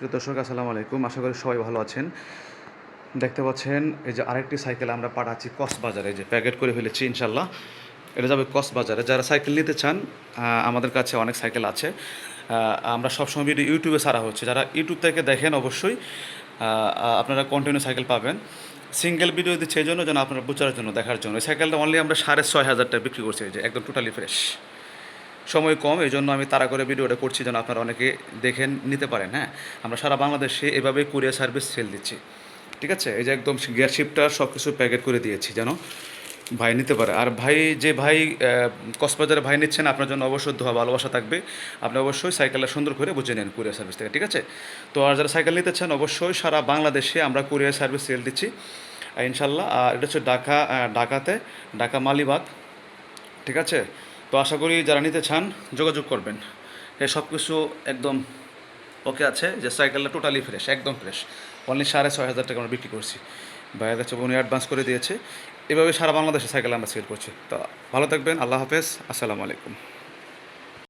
প্রিয় দর্শক, আসসালামু আলাইকুম। আশা করি সবাই ভালো আছেন। দেখতে পাচ্ছেন, এই যে আরেকটি সাইকেল আমরা পাঠাচ্ছি কক্সবাজারে যে প্যাকেট করে ফেলেছি ইনশাল্লাহ এটা যাবে কক্সবাজারে। যারা সাইকেল নিতে চান আমাদের কাছে অনেক সাইকেল আছে। আমরা সবসময় ভিডিও ইউটিউবে ছাড়া হচ্ছে। যারা ইউটিউব থেকে দেখেন অবশ্যই আপনারা কন্টিনিউ সাইকেল পাবেন। সিঙ্গেল ভিডিও দিচ্ছে এই জন্য যেন আপনারা বোঝার জন্য দেখার জন্য। সাইকেলটা অনলি আমরা সাড়ে ছয় হাজার টাকা বিক্রি করছি। এই যে একদম টোটালি ফ্রেশ সময় কম এই জন্য আমি তাড়া করে ভিডিওটা করছি যেন আপনারা অনেকে দেখে নিতে পারেন হ্যাঁ? আমরা সারা বাংলাদেশে এভাবে কুরিয়ার সার্ভিস সেল দিচ্ছি, ঠিক আছে? এই যে একদম গ্যাস শিপটার সব কিছু প্যাকেট করে দিয়েছি যেন ভাই নিতে পারে। আর ভাই, যে ভাই কক্সবাজারে ভাই নিচ্ছেন, আপনার জন্য অবশ্যই দোয়া, ভালোবাসা থাকবে। আপনি অবশ্যই সাইকেলটা সুন্দর করে বুঝে নেন কুরিয়ার সার্ভিস থেকে, ঠিক আছে? তো আর যারা সাইকেল নিতে চান, অবশ্যই সারা বাংলাদেশে আমরা কুরিয়ার সার্ভিস সেল দিচ্ছি, ইনশাল্লাহ। আর এটা হচ্ছে ঢাকা ঢাকাতে, ঢাকা মালিবাগ, ঠিক আছে? তো আশা করি যারা নিতে চান, যোগাযোগ করবেন। সব কিছু একদম ওকে আছে, যে সাইকেলটা টোটালি ফ্রেশ একদম ফ্রেশ অনলি সাড়ে ছয় হাজার টাকা আমরা বিক্রি করছি। ভাইয়ের কাছে উনি অ্যাডভান্স করে দিয়েছে। এভাবে সারা বাংলাদেশে সাইকেল আমরা সেল করছি। তো ভালো থাকবেন, আল্লাহ হাফেজ, আসসালামু আলাইকুম।